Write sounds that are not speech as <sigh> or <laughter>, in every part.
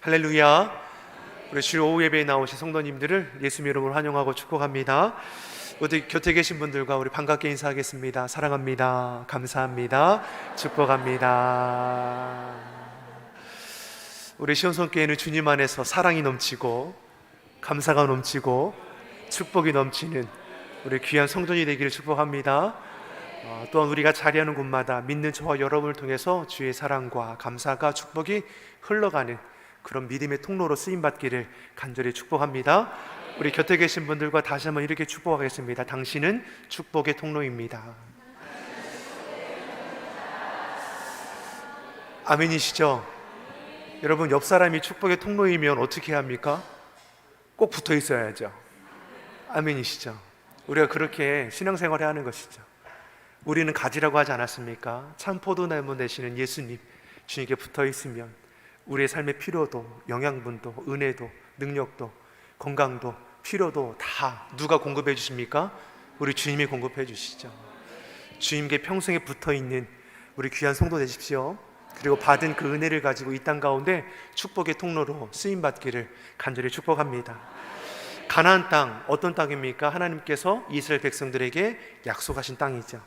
할렐루야. 우리 주일 오후 예배에 나오신 성도님들을 예수님 이름으로 환영하고 축복합니다. 어디 곁에 계신 분들과 우리 반갑게 인사하겠습니다. 사랑합니다. 감사합니다. 축복합니다. 우리 시온손교회는 주님 안에서 사랑이 넘치고 감사가 넘치고 축복이 넘치는 우리 귀한 성전이 되기를 축복합니다. 어, 또한 우리가 자리하는 곳마다 믿는 저와 여러분을 통해서 주의 사랑과 감사가 축복이 흘러가는 그런 믿음의 통로로 쓰임 받기를 간절히 축복합니다. 우리 곁에 계신 분들과 다시 한번 이렇게 축복하겠습니다. 당신은 축복의 통로입니다. 아멘이시죠? 여러분 옆 사람이 축복의 통로이면 어떻게 합니까? 꼭 붙어 있어야죠. 아멘이시죠? 우리가 그렇게 신앙생활을 하는 것이죠. 우리는 가지라고 하지 않았습니까? 참 포도나무 되시는 예수님 주님께 붙어 있으면 우리의 삶의 필요도 영양분도 은혜도 능력도 건강도 필요도 다 누가 공급해 주십니까? 우리 주님이 공급해 주시죠. 주님께 평생에 붙어 있는 우리 귀한 성도 되십시오. 그리고 받은 그 은혜를 가지고 이 땅 가운데 축복의 통로로 쓰임 받기를 간절히 축복합니다. 가나안 땅 어떤 땅입니까? 하나님께서 이스라엘 백성들에게 약속하신 땅이죠.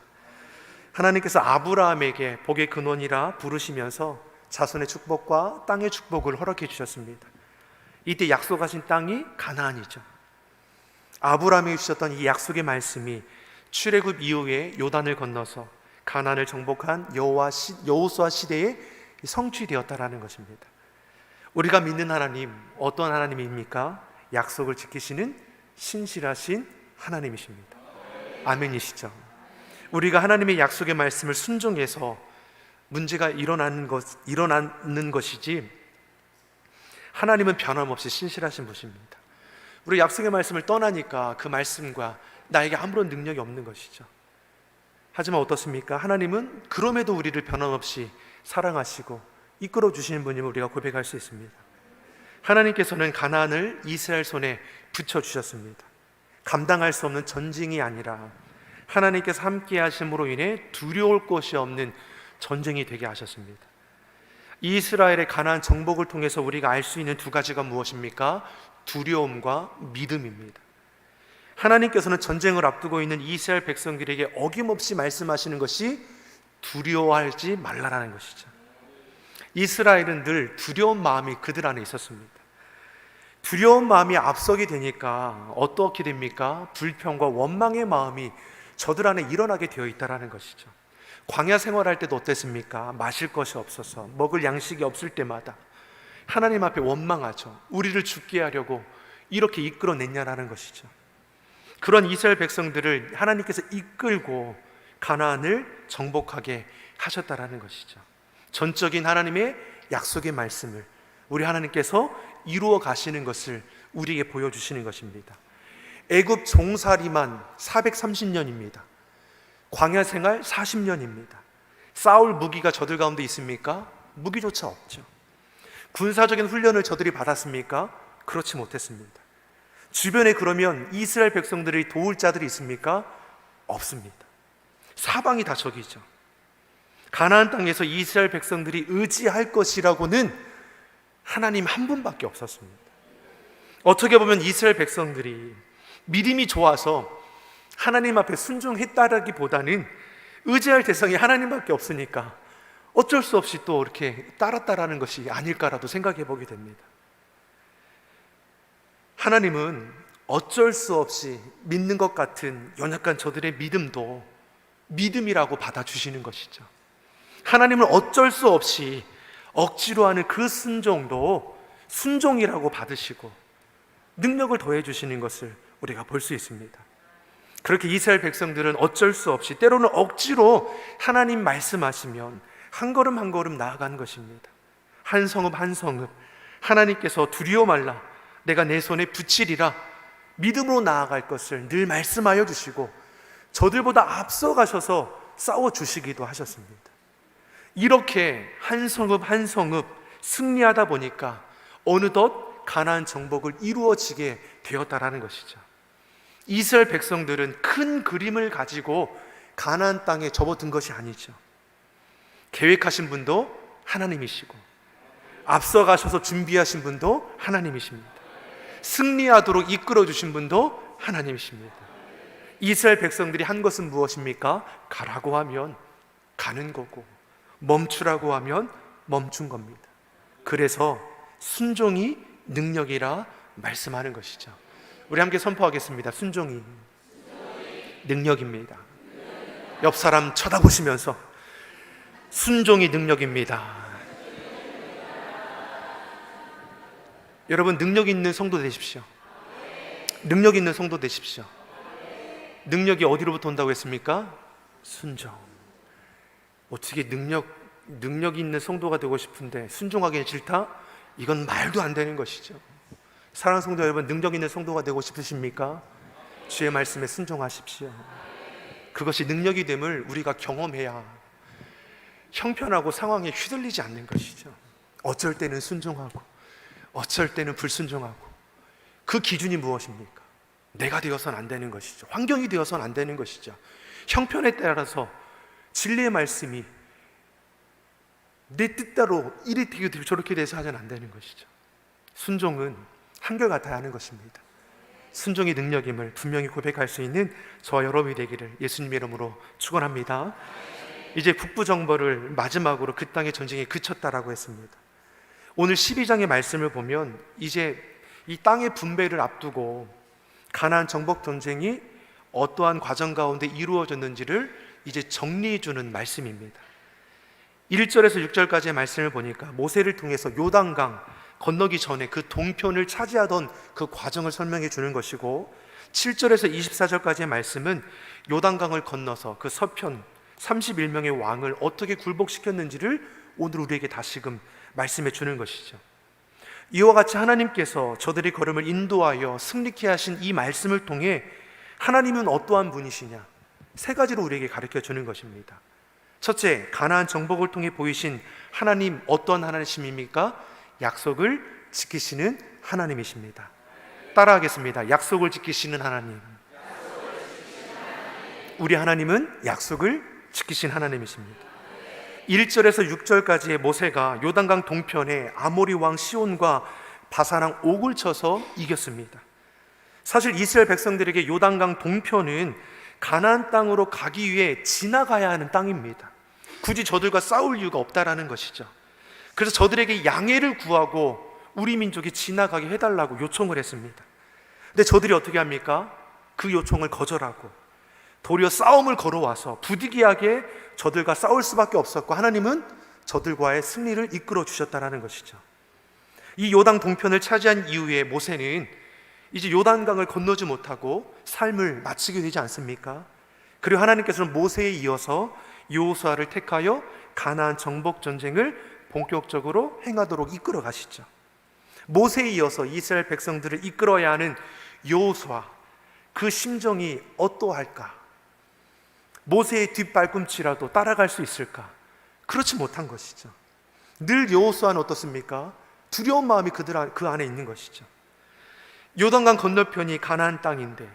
하나님께서 아브라함에게 복의 근원이라 부르시면서 자손의 축복과 땅의 축복을 허락해 주셨습니다. 이때 약속하신 땅이 가나안이죠. 아브라함에게 주셨던 이 약속의 말씀이 출애굽 이후에 요단을 건너서 가나안을 정복한 여호와 시, 여호수아 시대에 성취되었다라는 것입니다. 우리가 믿는 하나님 어떤 하나님입니까? 약속을 지키시는 신실하신 하나님이십니다. 아멘이시죠. 우리가 하나님의 약속의 말씀을 순종해서 문제가 일어나는 것 일어나는 것이지 하나님은 변함없이 신실하신 분입니다. 우리 약속의 말씀을 떠나니까 그 말씀과 나에게 아무런 능력이 없는 것이죠. 하지만 어떻습니까? 하나님은 그럼에도 우리를 변함없이 사랑하시고 이끌어 주시는 분임을 우리가 고백할 수 있습니다. 하나님께서는 가나안을 이스라엘 손에 붙여 주셨습니다. 감당할 수 없는 전쟁이 아니라 하나님께서 함께 하심으로 인해 두려울 것이 없는 전쟁이 되게 하셨습니다. 이스라엘의 가나안 정복을 통해서 우리가 알 수 있는 두 가지가 무엇입니까? 두려움과 믿음입니다. 하나님께서는 전쟁을 앞두고 있는 이스라엘 백성들에게 어김없이 말씀하시는 것이 두려워하지 말라라는 것이죠. 이스라엘은 늘 두려운 마음이 그들 안에 있었습니다. 두려운 마음이 앞서게 되니까 어떻게 됩니까? 불평과 원망의 마음이 저들 안에 일어나게 되어 있다라는 것이죠. 광야 생활할 때도 어땠습니까? 마실 것이 없어서 먹을 양식이 없을 때마다 하나님 앞에 원망하죠. 우리를 죽게 하려고 이렇게 이끌어냈냐라는 것이죠. 그런 이스라엘 백성들을 하나님께서 이끌고 가나안을 정복하게 하셨다라는 것이죠. 전적인 하나님의 약속의 말씀을 우리 하나님께서 이루어 가시는 것을 우리에게 보여주시는 것입니다. 애굽 종살이만 430년입니다. 광야 생활 40년입니다. 싸울 무기가 저들 가운데 있습니까? 무기조차 없죠. 군사적인 훈련을 저들이 받았습니까? 그렇지 못했습니다. 주변에 그러면 이스라엘 백성들이 도울 자들이 있습니까? 없습니다. 사방이 다 적이죠. 가나안 땅에서 이스라엘 백성들이 의지할 것이라고는 하나님 한 분밖에 없었습니다. 어떻게 보면 이스라엘 백성들이 믿음이 좋아서 하나님 앞에 순종했다라기보다는 의지할 대상이 하나님밖에 없으니까 어쩔 수 없이 또 이렇게 따랐다라는 것이 아닐까라도 생각해 보게 됩니다. 하나님은 어쩔 수 없이 믿는 것 같은 연약한 저들의 믿음도 믿음이라고 받아주시는 것이죠. 하나님은 어쩔 수 없이 억지로 하는 그 순종도 순종이라고 받으시고 능력을 더해 주시는 것을 우리가 볼 수 있습니다. 그렇게 이스라엘 백성들은 어쩔 수 없이 때로는 억지로 하나님 말씀하시면 한 걸음 한 걸음 나아간 것입니다. 한 성읍 한 성읍 하나님께서 두려워 말라 내가 내 손에 붙이리라 믿음으로 나아갈 것을 늘 말씀하여 주시고 저들보다 앞서 가셔서 싸워 주시기도 하셨습니다. 이렇게 한 성읍 한 성읍 승리하다 보니까 어느덧 가나안 정복을 이루어지게 되었다라는 것이죠. 이스라엘 백성들은 큰 그림을 가지고 가나안 땅에 접어든 것이 아니죠. 계획하신 분도 하나님이시고 앞서 가셔서 준비하신 분도 하나님이십니다. 승리하도록 이끌어 주신 분도 하나님이십니다. 이스라엘 백성들이 한 것은 무엇입니까? 가라고 하면 가는 거고 멈추라고 하면 멈춘 겁니다. 그래서 순종이 능력이라 말씀하는 것이죠. 우리 함께 선포하겠습니다. 순종이 능력입니다. 옆 사람 쳐다보시면서 순종이 능력입니다. 여러분 능력 있는 성도 되십시오. 능력 있는 성도 되십시오. 능력이 어디로부터 온다고 했습니까? 순종. 어떻게 능력 능력 있는 성도가 되고 싶은데 순종하기는 싫다? 이건 말도 안 되는 것이죠. 사랑하는 성도 여러분, 능력 있는 성도가 되고 싶으십니까? 주의 말씀에 순종하십시오. 그것이 능력이 됨을 우리가 경험해야 형편하고 상황에 휘둘리지 않는 것이죠. 어쩔 때는 순종하고 어쩔 때는 불순종하고 그 기준이 무엇입니까? 내가 되어서는 안 되는 것이죠. 환경이 되어서는 안 되는 것이죠. 형편에 따라서 진리의 말씀이 내 뜻대로 이리 되고 저렇게 돼서 하면 안 되는 것이죠. 순종은 한결같아야 하는 것입니다. 순종의 능력임을 분명히 고백할 수 있는 저와 여러분이 되기를 예수님의 이름으로 축원합니다. 이제 북부 정벌을 마지막으로 그 땅의 전쟁이 그쳤다라고 했습니다. 오늘 12장의 말씀을 보면 이제 이 땅의 분배를 앞두고 가나안 정복 전쟁이 어떠한 과정 가운데 이루어졌는지를 이제 정리해 주는 말씀입니다. 1절에서 6절까지의 말씀을 보니까 모세를 통해서 요단강 건너기 전에 그 동편을 차지하던 그 과정을 설명해 주는 것이고 7절에서 24절까지의 말씀은 요단강을 건너서 그 서편 31명의 왕을 어떻게 굴복시켰는지를 오늘 우리에게 다시금 말씀해 주는 것이죠. 이와 같이 하나님께서 저들의 걸음을 인도하여 승리케 하신 이 말씀을 통해 하나님은 어떠한 분이시냐 세 가지로 우리에게 가르쳐 주는 것입니다. 첫째, 가나안 정복을 통해 보이신 하나님 어떤 하나님입니까? 약속을 지키시는 하나님이십니다. 따라하겠습니다. 약속을 지키시는 하나님. 우리 하나님은 약속을 지키신 하나님이십니다. 1절에서 6절까지의 모세가 요단강 동편에 아모리 왕 시온과 바사랑 옥을 쳐서 이겼습니다. 사실 이스라엘 백성들에게 요단강 동편은 가나안 땅으로 가기 위해 지나가야 하는 땅입니다. 굳이 저들과 싸울 이유가 없다라는 것이죠. 그래서 저들에게 양해를 구하고 우리 민족이 지나가게 해달라고 요청을 했습니다. 근데 저들이 어떻게 합니까? 그 요청을 거절하고 도리어 싸움을 걸어와서 부득이하게 저들과 싸울 수밖에 없었고 하나님은 저들과의 승리를 이끌어 주셨다라는 것이죠. 이 요단 동편을 차지한 이후에 모세는 이제 요단강을 건너지 못하고 삶을 마치게 되지 않습니까? 그리고 하나님께서는 모세에 이어서 요호수아를 택하여 가나안 정복 전쟁을 본격적으로 행하도록 이끌어 가시죠. 모세에 이어서 이스라엘 백성들을 이끌어야 하는 요호수아 그 심정이 어떠할까? 모세의 뒷발꿈치라도 따라갈 수 있을까? 그렇지 못한 것이죠. 늘 여호수아는 어떻습니까? 두려운 마음이 그들 안- 그 안에 있는 것이죠. 요단강 건너편이 가나안 땅인데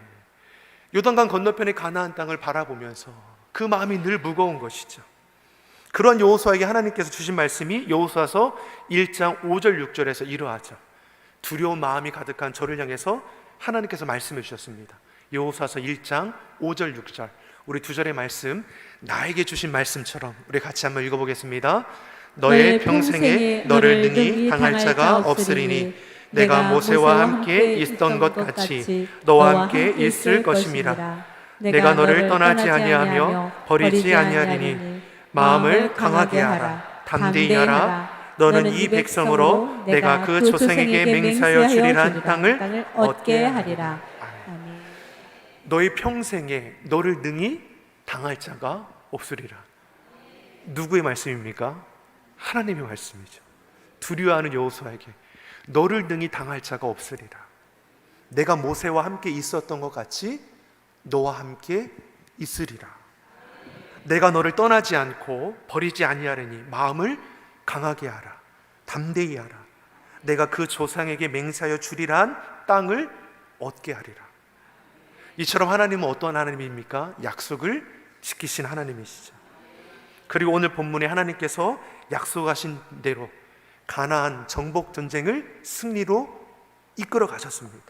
요단강 건너편의 가나안 땅을 바라보면서 그 마음이 늘 무거운 것이죠. 그런 여호수아에게 하나님께서 주신 말씀이 여호수아서 1장 5절 6절에서 이러하죠. 두려운 마음이 가득한 저를 향해서 하나님께서 말씀해 주셨습니다. 여호수아서 1장 5절 6절 우리 두 절의 말씀 나에게 주신 말씀처럼 우리 같이 한번 읽어 보겠습니다. 너의 평생에 너를 능히 당할 자가 없으리니 내가 모세와 함께 있던 것 같이 너와 함께 있을 것임이라. 내가 너를 떠나지 아니하며 버리지 아니하리니 마음을 강하게 하라 담대히 하라 너는 이 백성으로 내가 그 조상에게 맹세하여 주리란 땅을 얻게 하리라. 아멘. 너의 평생에 너를 능히 당할 자가 없으리라. 누구의 말씀입니까? 하나님의 말씀이죠. 두려워하는 여호수아에게 너를 능히 당할 자가 없으리라. 내가 모세와 함께 있었던 것 같이 너와 함께 있으리라. 내가 너를 떠나지 않고 버리지 아니하려니 마음을 강하게 하라. 담대히 하라. 내가 그 조상에게 맹세하여 주리란 땅을 얻게 하리라. 이처럼 하나님은 어떤 하나님입니까? 약속을 지키신 하나님이시죠. 그리고 오늘 본문에 하나님께서 약속하신 대로 가나안 정복 전쟁을 승리로 이끌어 가셨습니다.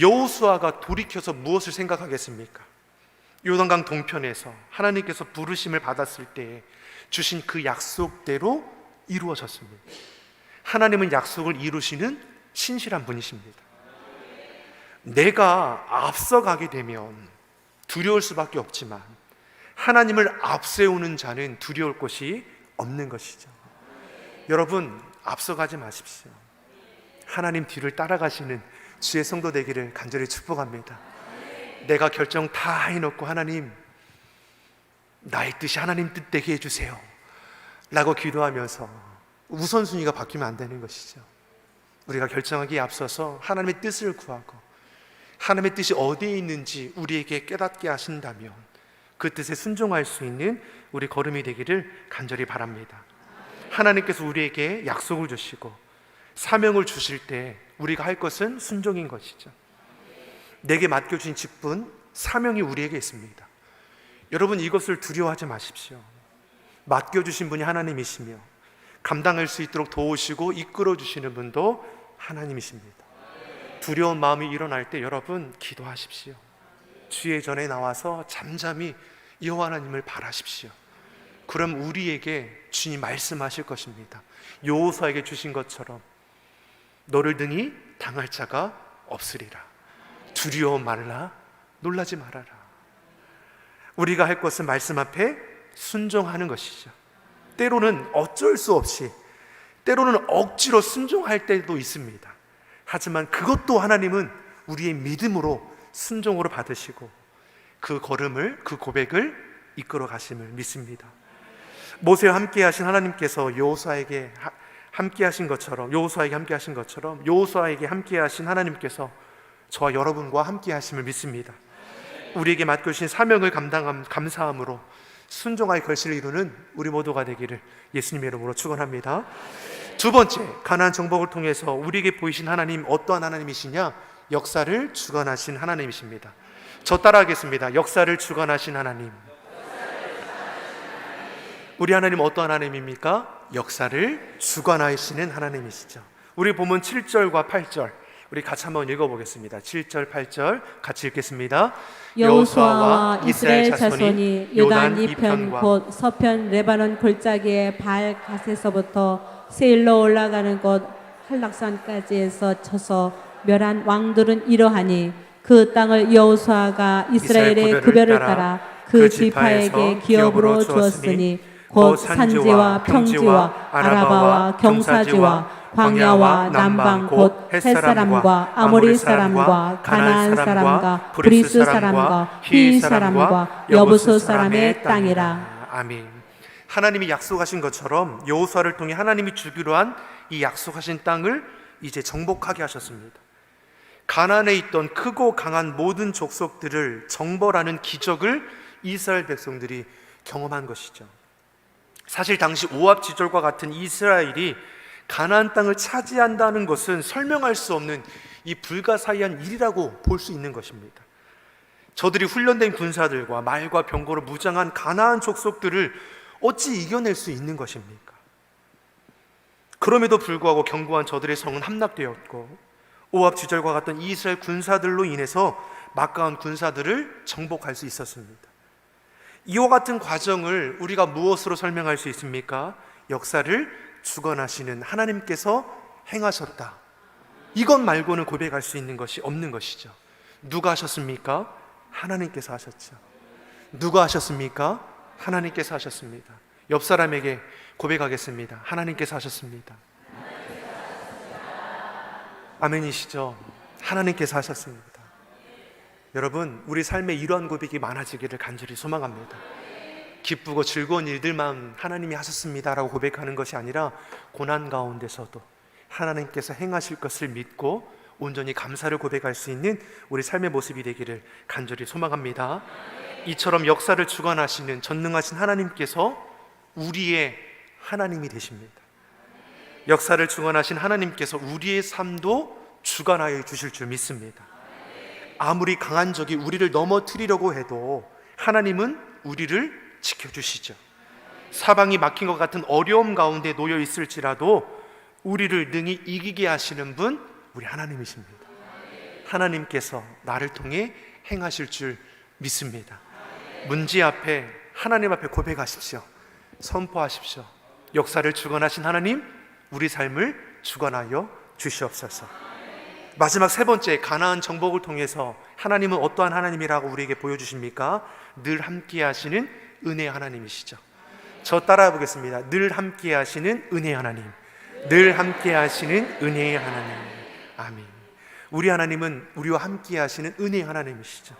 여호수아가 돌이켜서 무엇을 생각하겠습니까? 요단강 동편에서 하나님께서 부르심을 받았을 때 주신 그 약속대로 이루어졌습니다. 하나님은 약속을 이루시는 신실한 분이십니다. 내가 앞서가게 되면 두려울 수밖에 없지만 하나님을 앞세우는 자는 두려울 것이 없는 것이죠. 여러분 앞서가지 마십시오. 하나님 뒤를 따라가시는 주의 성도 되기를 간절히 축복합니다. 내가 결정 다 해놓고 하나님 나의 뜻이 하나님 뜻되게 해주세요. 라고 기도하면서 우선순위가 바뀌면 안 되는 것이죠. 우리가 결정하기에 앞서서 하나님의 뜻을 구하고 하나님의 뜻이 어디에 있는지 우리에게 깨닫게 하신다면 그 뜻에 순종할 수 있는 우리 걸음이 되기를 간절히 바랍니다. 하나님께서 우리에게 약속을 주시고 사명을 주실 때 우리가 할 것은 순종인 것이죠. 내게 맡겨진 직분, 사명이 우리에게 있습니다. 여러분 이것을 두려워하지 마십시오. 맡겨주신 분이 하나님이시며 감당할 수 있도록 도우시고 이끌어 주시는 분도 하나님이십니다. 두려운 마음이 일어날 때 여러분 기도하십시오. 주의 전에 나와서 잠잠히 여호와 하나님을 바라십시오. 그럼 우리에게 주님 말씀하실 것입니다. 여호수아에게 주신 것처럼 너를 등이 당할 자가 없으리라. 두려워 말라, 놀라지 말아라. 우리가 할 것은 말씀 앞에 순종하는 것이죠. 때로는 어쩔 수 없이, 때로는 억지로 순종할 때도 있습니다. 하지만 그것도 하나님은 우리의 믿음으로 순종으로 받으시고 그 걸음을, 그 고백을 이끌어 가심을 믿습니다. 모세와 함께 하신 하나님께서 여호수아에게 하- 함께 하신 것처럼 여호수아에게 함께 하신 것처럼 여호수아에게 함께 하신 하나님께서 저와 여러분과 함께 하심을 믿습니다. 우리에게 맡겨 주신 사명을 감당함 감사함으로 순종하의 결실을 이루는 우리 모두가 되기를 예수님의 이름으로 축원합니다. 두 번째 가나안 정복을 통해서 우리에게 보이신 하나님 어떠한 하나님이시냐? 역사를 주관하신 하나님이십니다. 저 따라하겠습니다. 역사를 주관하신 하나님. 우리 하나님 어떠한 하나님입니까? 역사를 주관하시는 하나님이시죠. 우리 보면 7절과 8절 우리 같이 한번 읽어보겠습니다. 7절, 8절 같이 읽겠습니다. 여호수아와 이스라엘 자손이 요단 이편 곧 서편 레바논 골짜기의 발 갓에서부터 세일로 올라가는 곳 한락산까지에서 쳐서 멸한 왕들은 이러하니 그 땅을 여호수아가 이스라엘의 구별을 따라 그 지파에게 기업으로 주었으니 곧 산지와 평지와 아라바와 경사지와 광야와 남방 곧 햇사람과 아모리 사람과 가나안 사람과 브리스 사람과 히 사람과 여부수 사람의 땅이라 아멘. 하나님이 약속하신 것처럼 여호수아를 통해 하나님이 주기로 한 이 약속하신 땅을 이제 정복하게 하셨습니다. 가나안에 있던 크고 강한 모든 족속들을 정벌하는 기적을 이스라엘 백성들이 경험한 것이죠. 사실 당시 오합 지절과 같은 이스라엘이 가나안 땅을 차지한다는 것은 설명할 수 없는 이 불가사의한 일이라고 볼 수 있는 것입니다. 저들이 훈련된 군사들과 말과 병거로 무장한 가나안 족속들을 어찌 이겨낼 수 있는 것입니까? 그럼에도 불구하고 견고한 저들의 성은 함락되었고 오합 지절과 같던 이스라엘 군사들로 인해서 막가온 군사들을 정복할 수 있었습니다. 이와 같은 과정을 우리가 무엇으로 설명할 수 있습니까? 역사를 주관하시는 하나님께서 행하셨다. 이것 말고는 고백할 수 있는 것이 없는 것이죠. 누가 하셨습니까? 하나님께서 하셨죠. 누가 하셨습니까? 하나님께서 하셨습니다. 옆 사람에게 고백하겠습니다. 하나님께서 하셨습니다. 아멘이시죠? 하나님께서 하셨습니다. 여러분, 우리 삶에 이러한 고백이 많아지기를 간절히 소망합니다. 기쁘고 즐거운 일들만 하나님이 하셨습니다라고 고백하는 것이 아니라 고난 가운데서도 하나님께서 행하실 것을 믿고 온전히 감사를 고백할 수 있는 우리 삶의 모습이 되기를 간절히 소망합니다. 이처럼 역사를 주관하시는 전능하신 하나님께서 우리의 하나님이 되십니다. 역사를 주관하신 하나님께서 우리의 삶도 주관하여 주실 줄 믿습니다. 아무리 강한 적이 우리를 넘어뜨리려고 해도 하나님은 우리를 지켜주시죠. 사방이 막힌 것 같은 어려움 가운데 놓여 있을지라도 우리를 능히 이기게 하시는 분 우리 하나님이십니다. 하나님께서 나를 통해 행하실 줄 믿습니다. 문제 앞에 하나님 앞에 고백하십시오. 선포하십시오. 역사를 주관하신 하나님, 우리 삶을 주관하여 주시옵소서. 마지막 세 번째 가나안 정복을 통해서 하나님은 어떠한 하나님이라고 우리에게 보여주십니까? 늘 함께 하시는 은혜 하나님이시죠. 저 따라해 보겠습니다. 늘 함께 하시는 은혜 하나님, 늘 함께 하시는 은혜의 하나님. 아멘. 우리 하나님은 우리와 함께 하시는 은혜 하나님이시죠.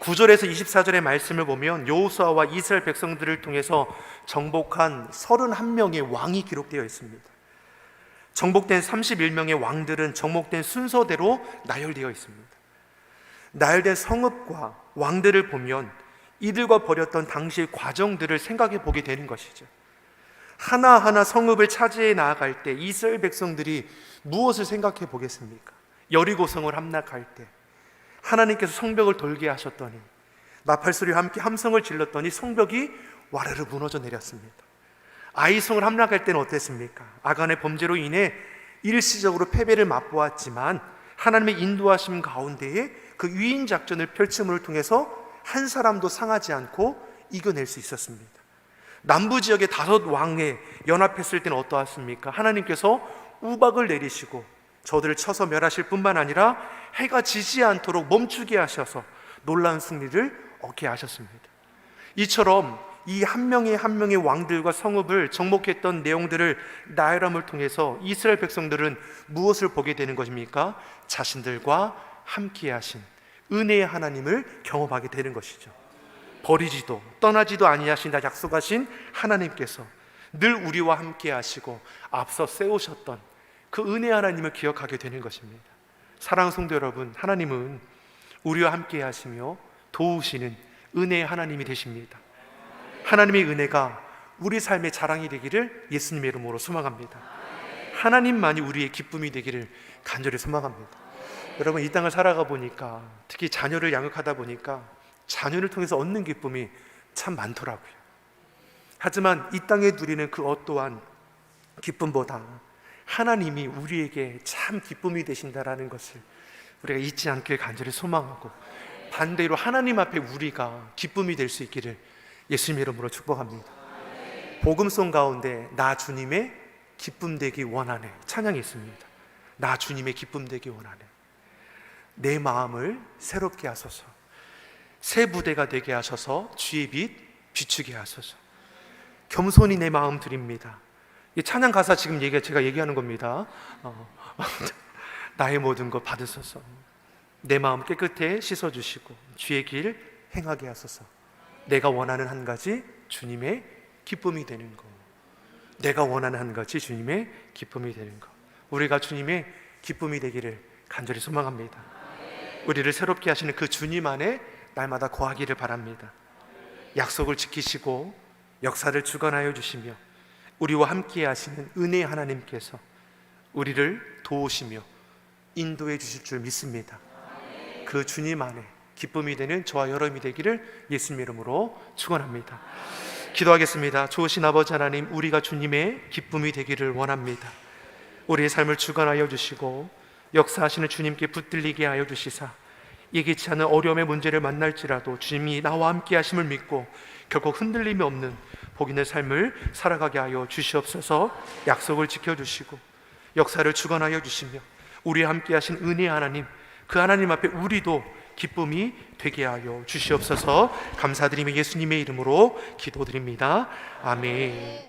9절에서 24절의 말씀을 보면 여호수아와 이스라엘 백성들을 통해서 정복한 31명의 왕이 기록되어 있습니다. 정복된 31명의 왕들은 정복된 순서대로 나열되어 있습니다. 나열된 성읍과 왕들을 보면 이들과 벌였던 당시의 과정들을 생각해 보게 되는 것이죠. 하나하나 성읍을 차지해 나아갈 때 이스라엘 백성들이 무엇을 생각해 보겠습니까? 여리고성을 함락할 때 하나님께서 성벽을 돌게 하셨더니 나팔소리와 함께 함성을 질렀더니 성벽이 와르르 무너져 내렸습니다. 아이성을 함락할 때는 어땠습니까? 아간의 범죄로 인해 일시적으로 패배를 맛보았지만 하나님의 인도하심 가운데에 그 위인 작전을 펼침을 통해서 한 사람도 상하지 않고 이겨낼 수 있었습니다. 남부 지역의 다섯 왕에 연합했을 때는 어떠했습니까? 하나님께서 우박을 내리시고 저들을 쳐서 멸하실 뿐만 아니라 해가 지지 않도록 멈추게 하셔서 놀라운 승리를 얻게 하셨습니다. 이처럼 이 한 명의 한 명의 왕들과 성읍을 정복했던 내용들을 나열함을 통해서 이스라엘 백성들은 무엇을 보게 되는 것입니까? 자신들과 함께 하신 은혜의 하나님을 경험하게 되는 것이죠. 버리지도 떠나지도 아니하신다 약속하신 하나님께서 늘 우리와 함께 하시고 앞서 세우셨던 그 은혜 하나님을 기억하게 되는 것입니다. 사랑하는 성도 여러분, 하나님은 우리와 함께 하시며 도우시는 은혜의 하나님이 되십니다. 하나님의 은혜가 우리 삶의 자랑이 되기를 예수님의 이름으로 소망합니다. 하나님만이 우리의 기쁨이 되기를 간절히 소망합니다. 여러분 이 땅을 살아가 보니까 특히 자녀를 양육하다 보니까 자녀를 통해서 얻는 기쁨이 참 많더라고요. 하지만 이 땅에 누리는 그 어떠한 기쁨보다 하나님이 우리에게 참 기쁨이 되신다라는 것을 우리가 잊지 않길 간절히 소망하고 반대로 하나님 앞에 우리가 기쁨이 될 수 있기를 예수님 이름으로 축복합니다. 복음송 가운데 나 주님의 기쁨 되기 원하네 찬양이 있습니다. 나 주님의 기쁨 되기 원하네. 내 마음을 새롭게 하소서. 새 부대가 되게 하셔서 주의 빛 비추게 하소서. 겸손히 내 마음 드립니다. 이 찬양 가사 지금 얘기 제가 얘기하는 겁니다. 어, <laughs> 나의 모든 것 받으소서. 내 마음 깨끗해 씻어 주시고 주의 길 행하게 하소서. 내가 원하는 한 가지 주님의 기쁨이 되는 것. 내가 원하는 한 가지 주님의 기쁨이 되는 것. 우리가 주님의 기쁨이 되기를 간절히 소망합니다. 우리를 새롭게 하시는 그 주님 안에 날마다 거하기를 바랍니다. 약속을 지키시고 역사를 주관하여 주시며 우리와 함께 하시는 은혜 하나님께서 우리를 도우시며 인도해 주실 줄 믿습니다. 그 주님 안에 기쁨이 되는 저와 여러분이 되기를 예수님 이름으로 축원합니다. 기도하겠습니다. 좋으신 아버지 하나님, 우리가 주님의 기쁨이 되기를 원합니다. 우리의 삶을 주관하여 주시고 역사하시는 주님께 붙들리게 하여 주시사. 예기치 않은 어려움의 문제를 만날지라도 주님이 나와 함께 하심을 믿고 결국 흔들림이 없는 복인의 삶을 살아가게 하여 주시옵소서. 약속을 지켜주시고 역사를 주관하여 주시며 우리와 함께 하신 은혜 하나님 그 하나님 앞에 우리도 기쁨이 되게 하여 주시옵소서. 감사드리며 예수님의 이름으로 기도드립니다. 아멘